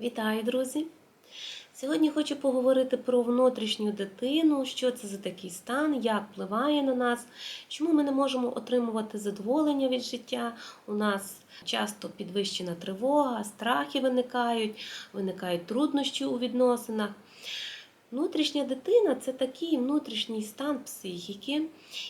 Вітаю, друзі! Сьогодні хочу поговорити про внутрішню дитину, що це за такий стан, як впливає на нас, чому ми не можемо отримувати задоволення від життя. У нас часто підвищена тривога, страхи виникають, виникають труднощі у відносинах. Внутрішня дитина це такий внутрішній стан психіки.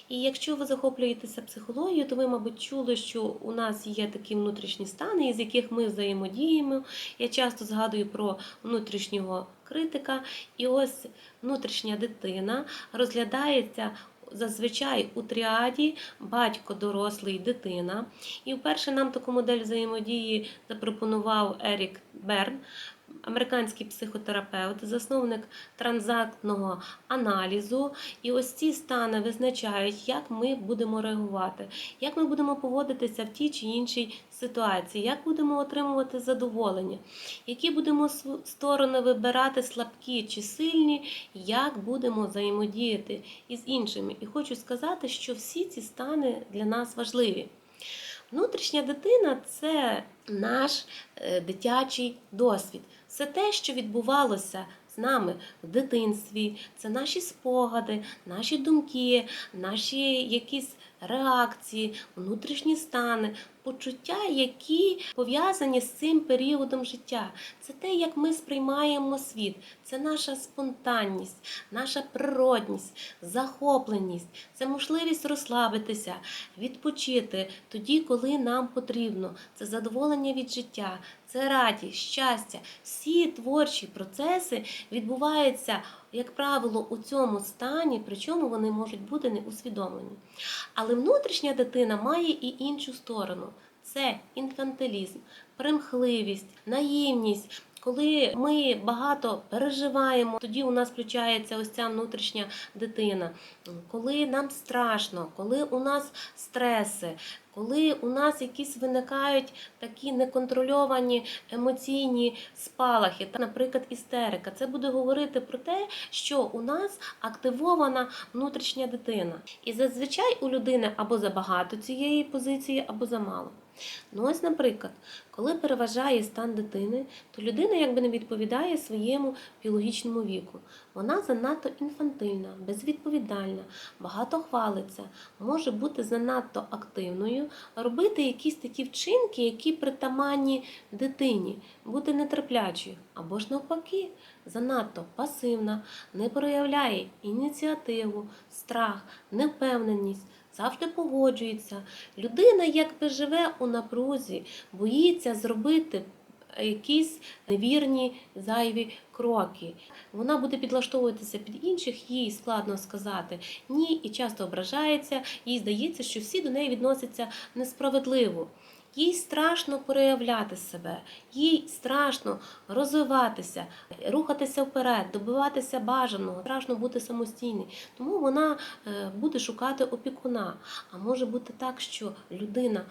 І якщо ви захоплюєтеся психологією, то ви, мабуть, чули, що у нас є такі внутрішні стани, із яких ми взаємодіємо. Я часто згадую про внутрішнього критика. І ось внутрішня дитина розглядається. Зазвичай у тріаді батько, дорослий, дитина. І вперше нам таку модель взаємодії запропонував Ерік Берн, американський психотерапевт, засновник транзактного аналізу. І ось ці стани визначають, як ми будемо реагувати, як ми будемо поводитися в тій чи іншій ситуації, як будемо отримувати задоволення, які будемо сторони вибирати слабкі чи сильні, як будемо взаємодіяти із іншими. І хочу сказати, що всі ці стани для нас важливі. Внутрішня дитина це наш е, дитячий досвід. Все те, що відбувалося з нами в дитинстві, це наші спогади, наші думки, наші якісь реакції, внутрішні стани, почуття, які пов'язані з цим періодом життя. Це те, як ми сприймаємо світ, це наша спонтанність, наша природність, захопленість, це можливість розслабитися, відпочити тоді, коли нам потрібно. Це задоволення від життя, це радість, щастя. Всі творчі процеси відбуваються, як правило, у цьому стані, причому вони можуть бути не усвідомлені. Але внутрішня дитина має і іншу сторону. Це інфантилізм, примхливість, наївність. Коли ми багато переживаємо, тоді у нас включається ось ця внутрішня дитина. Коли нам страшно, коли у нас стреси, коли у нас якісь виникають такі неконтрольовані емоційні спалахи, та, наприклад, істерика, це буде говорити про те, що у нас активована внутрішня дитина. І зазвичай у людини або забагато цієї позиції, або замало. Ну ось, наприклад, коли переважає стан дитини, то людина якби не відповідає своєму біологічному віку. Вона занадто інфантильна, безвідповідальна, багато хвалиться, може бути занадто активною, робити якісь такі вчинки, які притаманні дитині, бути нетерплячою, або ж навпаки, занадто пасивна, не проявляє ініціативу, страх, невпевненість завжди погоджується. Людина якби живе у напрузі, боїться зробити якісь невірні зайві кроки. Вона буде підлаштовуватися під інших, їй складно сказати ні і часто ображається, їй здається, що всі до неї відносяться несправедливо. Їй страшно проявляти себе, їй страшно розвиватися, рухатися вперед, добиватися бажаного, страшно бути самостійною. Тому вона е, буде шукати опікуна. А може бути так, що людина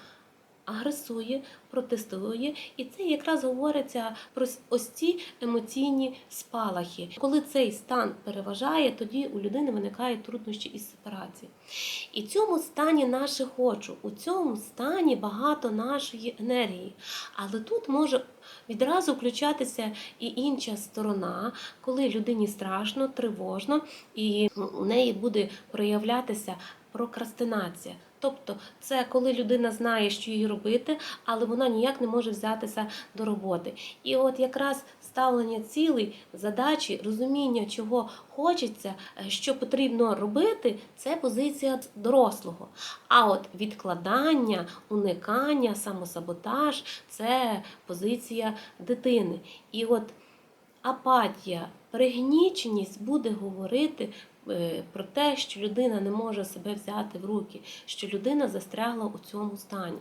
агресує, протестує, і це якраз говориться про ось ці емоційні спалахи. Коли цей стан переважає, тоді у людини виникають труднощі із сепарації. І в цьому стані наше хочу, у цьому стані багато нашої енергії. Але тут може відразу включатися і інша сторона, коли людині страшно, тривожно, і у неї буде проявлятися прокрастинація. Тобто це коли людина знає, що їй робити, але вона ніяк не може взятися до роботи. І от якраз ставлення цілей, задачі, розуміння, чого хочеться, е, що потрібно робити, це позиція дорослого. А от відкладання, уникання, самосаботаж це позиція дитини. І от апатія, пригніченість буде говорити про те, що людина не може себе взяти в руки, що людина застрягла у цьому стані.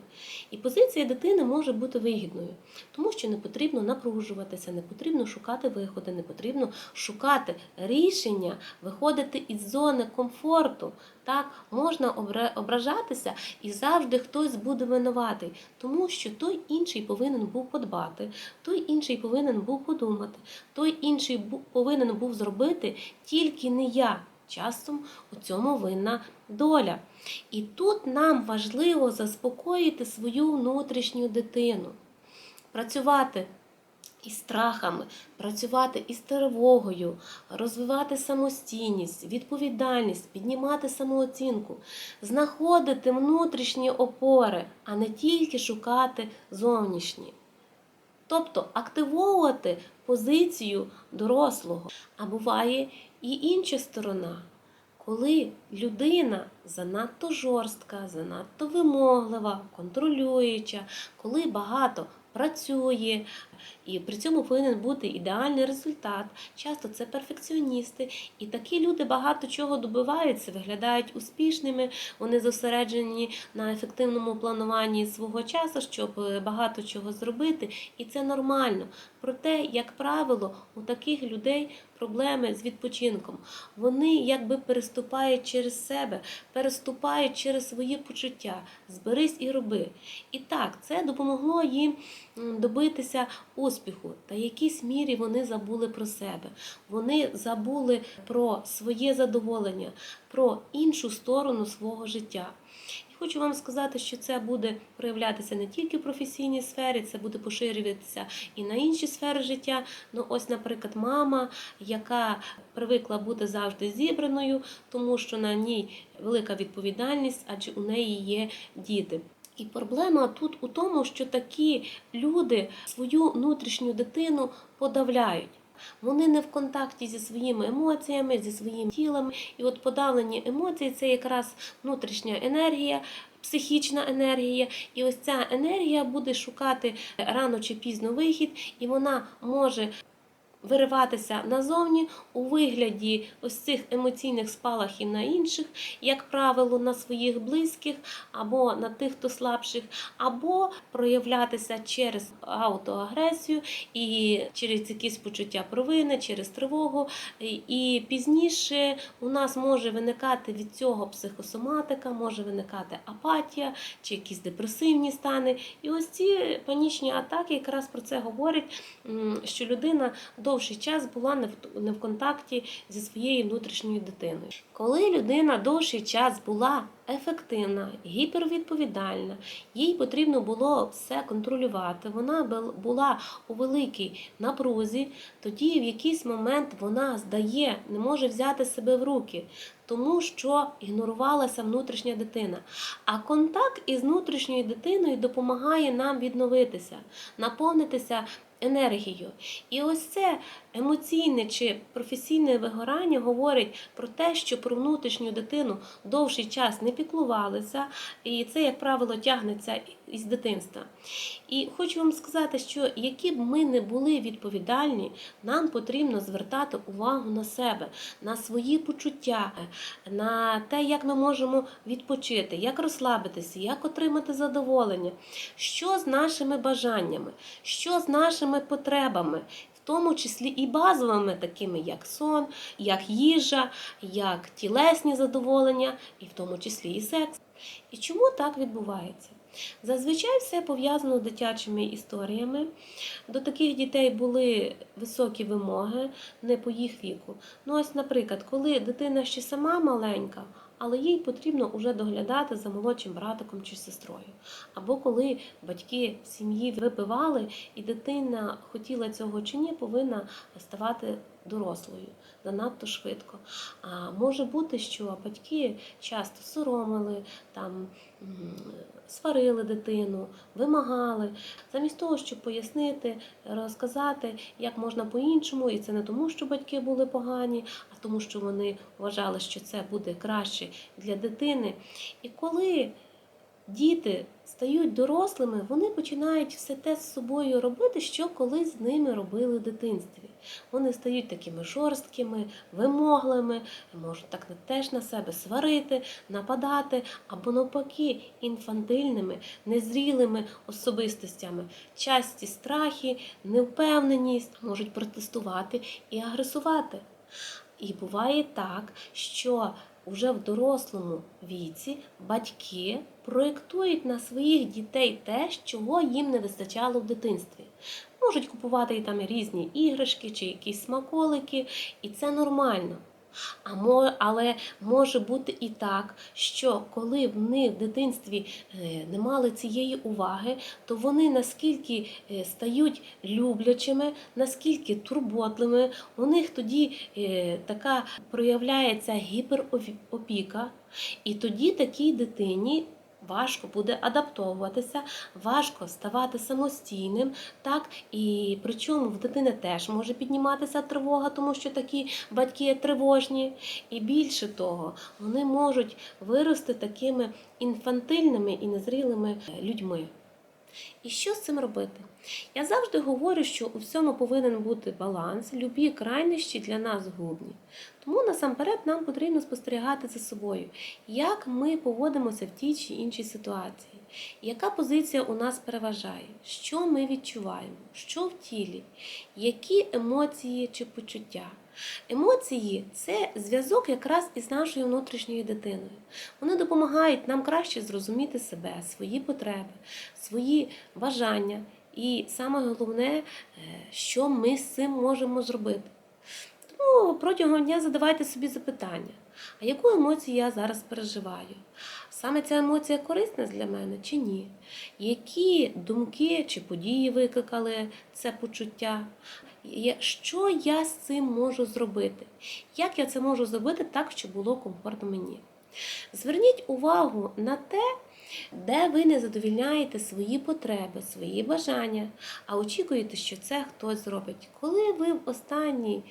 І позиція дитини може бути вигідною, тому що не потрібно напружуватися, не потрібно шукати виходи, не потрібно шукати рішення, виходити із зони комфорту. Так, можна ображатися і завжди хтось буде винуватий, тому що той інший повинен був подбати, той інший повинен був подумати, той інший повинен був зробити тільки не я. Часом у цьому винна доля. І тут нам важливо заспокоїти свою внутрішню дитину, працювати із страхами, працювати із тривогою, розвивати самостійність, відповідальність, піднімати самооцінку, знаходити внутрішні опори, а не тільки шукати зовнішні. Тобто активовувати позицію дорослого. А буває і інша сторона, коли людина занадто жорстка, занадто вимоглива, контролююча, коли багато працює, і при цьому повинен бути ідеальний результат. Часто це перфекціоністи, і такі люди багато чого добиваються, виглядають успішними, вони зосереджені на ефективному плануванні свого часу, щоб е, багато чого зробити, і це нормально. Проте, як правило, у таких людей проблеми з відпочинком. Вони якби переступають через себе, переступають через свої почуття. Зберись і роби. І так, це допомогло їм добитися успіху. Та в якійсь мірі вони забули про себе. Вони забули про своє задоволення, про іншу сторону свого життя. І хочу вам сказати, що це буде проявлятися не тільки в професійній сфері, це буде поширюватися і на інші сфери життя. Ну, ось, наприклад, мама, яка привикла бути завжди зібраною, тому що на ній велика відповідальність, адже у неї є діти. І проблема тут у тому, що такі люди свою внутрішню дитину подавляють. Вони не в контакті зі своїми емоціями, зі своїм тілом. І от подавлені емоції це якраз внутрішня енергія, психічна енергія. І ось ця енергія буде шукати рано чи пізно вихід, і вона може вириватися назовні у вигляді ось цих емоційних спалахів на інших, як правило, на своїх близьких або на тих, хто слабших, або проявлятися через аутоагресію і через якісь почуття провини, через тривогу. І пізніше у нас може виникати від цього психосоматика, може виникати апатія чи якісь депресивні стани. І ось ці панічні атаки якраз про це говорять, що людина довший час була не в, не в контакті зі своєю внутрішньою дитиною. Коли людина довший час була ефективна, гіпервідповідальна, їй потрібно було все контролювати, вона була у великій напрузі, тоді в якийсь момент вона здає, не може взяти себе в руки. Тому що ігнорувалася внутрішня дитина. А контакт із внутрішньою дитиною допомагає нам відновитися, наповнитися енергією. І ось це емоційне чи професійне вигорання говорить про те, що про внутрішню дитину довший час не піклувалися, і це, як правило, тягнеться із дитинства. І хочу вам сказати, що які б ми не були відповідальні, нам потрібно звертати увагу на себе, на свої почуття, на те, як ми можемо відпочити, як розслабитися, як отримати задоволення, що з нашими бажаннями, що з нашими потребами. В тому числі і базовими, такими як сон, як їжа, як тілесні задоволення, і в тому числі і секс. І чому так відбувається? Зазвичай все пов'язано з дитячими історіями. До таких дітей були високі вимоги не по їх віку. Ну, ось, наприклад, коли дитина ще сама маленька, але їй потрібно вже доглядати за молодшим братиком чи сестрою. Або коли батьки в сім'ї випивали, і дитина хотіла цього чи ні, повинна ставати дорослою занадто швидко. А може бути, що батьки часто соромили, там сварили дитину, вимагали, замість того, щоб пояснити, розказати, як можна по-іншому, і це не тому, що батьки були погані, а тому, що вони вважали, що це буде краще для дитини. І коли діти стають дорослими, вони починають все те з собою робити, що колись з ними робили в дитинстві. Вони стають такими жорсткими, вимогливими, можуть так теж на себе сварити, нападати, або навпаки, інфантильними, незрілими особистостями. Часті страхи, невпевненість можуть протестувати і агресувати. І буває так, що вже в дорослому віці батьки проєктують на своїх дітей те, чого їм не вистачало в дитинстві. Можуть купувати і там різні іграшки чи якісь смаколики, і це нормально. Але може бути і так, що коли вони в дитинстві е, не мали цієї уваги, то вони наскільки е, стають люблячими, наскільки турботливими, у них тоді е, така проявляється гіперопіка, і тоді такій дитині. Важко буде адаптовуватися, важко ставати самостійним, так і причому в дитини теж може підніматися тривога, тому що такі батьки тривожні. І більше того, вони можуть вирости такими інфантильними і незрілими людьми. І що з цим робити? Я завжди говорю, що у всьому повинен бути баланс, любі крайнощі для нас губні. Тому насамперед нам потрібно спостерігати за собою, як ми поводимося в тій чи іншій ситуації, яка позиція у нас переважає, що ми відчуваємо, що в тілі, які емоції чи почуття. Емоції це зв'язок якраз із нашою внутрішньою дитиною. Вони допомагають нам краще зрозуміти себе, свої потреби, свої бажання. І саме головне, е, що ми з цим можемо зробити. Тому протягом дня задавайте собі запитання, а яку емоцію я зараз переживаю? Саме ця емоція корисна для мене чи ні? Які думки чи події викликали це почуття? Що я з цим можу зробити? Як я це можу зробити так, щоб було комфортно мені? Зверніть увагу на те, де ви не задовільняєте свої потреби, свої бажання, а очікуєте, що це хтось зробить. Коли ви в останній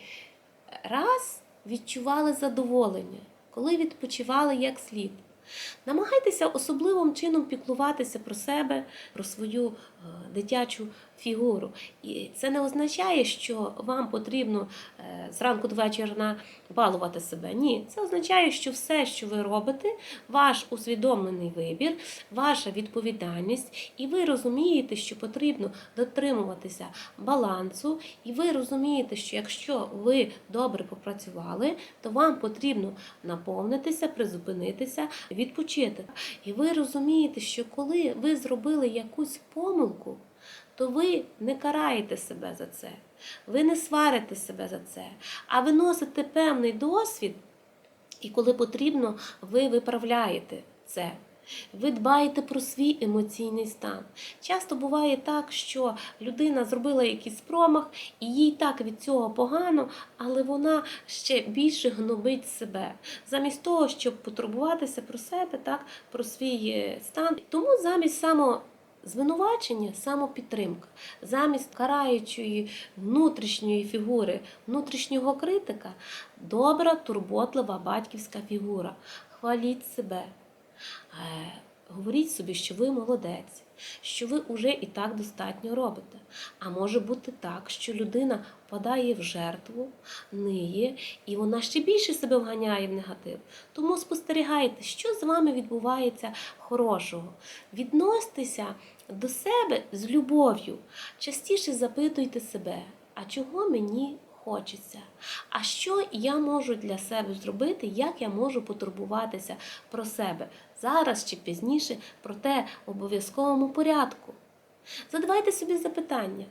раз відчували задоволення, коли відпочивали як слід. Намагайтеся особливим чином піклуватися про себе, про свою дитячу фігуру. І це не означає, що вам потрібно е, зранку до вечора балувати себе. Ні, це означає, що все, що ви робите, ваш усвідомлений вибір, ваша відповідальність, і ви розумієте, що потрібно дотримуватися балансу, і ви розумієте, що якщо ви добре попрацювали, то вам потрібно наповнитися, призупинитися, відпочити. І ви розумієте, що коли ви зробили якусь помилку, то ви не караєте себе за це, ви не сварите себе за це, а ви носите певний досвід, і коли потрібно, ви виправляєте це. Ви дбаєте про свій емоційний стан. Часто буває так, що людина зробила якийсь промах, і їй так від цього погано, але вона ще більше гнобить себе, замість того, щоб потурбуватися про себе, так, про свій е, стан. Тому замість само Звинувачення самопідтримка, замість караючої внутрішньої фігури, внутрішнього критика, добра, турботлива батьківська фігура. Хваліть себе, Е, говоріть собі, що ви молодець, що ви вже і так достатньо робите. А може бути так, що людина впадає в жертву, ниє, і вона ще більше себе вганяє в негатив. Тому спостерігайте, що з вами відбувається хорошого. Відносьтеся до себе з любов'ю. Частіше запитуйте себе, а чого мені хочеться? А що я можу для себе зробити, як я можу потурбуватися про себе зараз чи пізніше, проте в обов'язковому порядку. Задавайте собі запитання,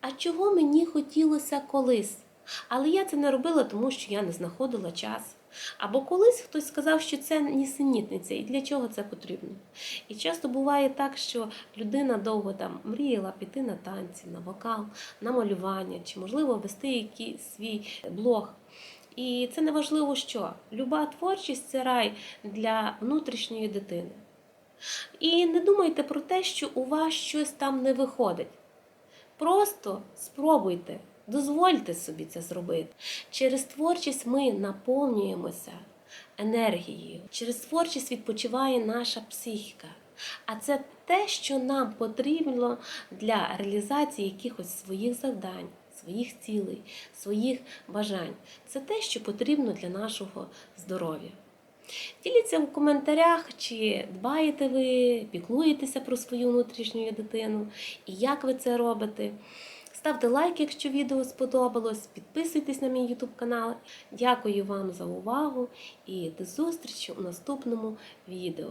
а чого мені хотілося колись? Але я це не робила, тому що я не знаходила час. Або колись хтось сказав, що це нісенітниця, і для чого це потрібно. І часто буває так, що людина довго там мріяла піти на танці, на вокал, на малювання, чи, можливо, вести якийсь свій блог. І це не важливо що. Люба творчість це рай для внутрішньої дитини. І не думайте про те, що у вас щось там не виходить. Просто спробуйте, дозвольте собі це зробити. Через творчість ми наповнюємося енергією. Через творчість відпочиває наша психіка. А це те, що нам потрібно для реалізації якихось своїх завдань, своїх цілей, своїх бажань. Це те, що потрібно для нашого здоров'я. Діліться в коментарях, чи дбаєте ви, піклуєтеся про свою внутрішню дитину, і як ви це робите. Ставте лайк, якщо відео сподобалось, підписуйтесь на мій YouTube канал. Дякую вам за увагу і до зустрічі у наступному відео.